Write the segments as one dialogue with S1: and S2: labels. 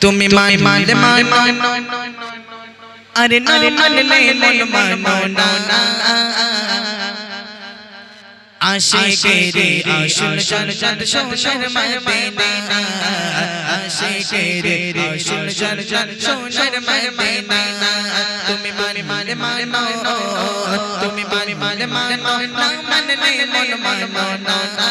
S1: তুমি মান মান মান আরে না মানলে মন মানো না আশিকে রে আসল জান সোনার মদিনা আশিকে রে আসল জান সোনার মদিনা তুমি মানে মানে মানো তুমি মানে মানে মানো না মানলে মন মানো না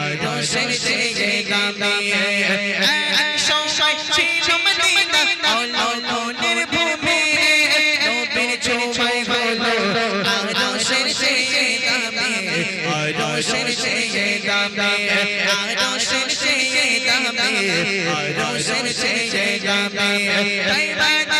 S1: আরও শেষে দামি এক সময় ছিল মদিনা হলো কোনের ভূমি নবীর জোবাই হলো আরও শেষে দামি আরও শেষে দামি আরও শেষে দামি আরও শেষে দামি তাই মদিনা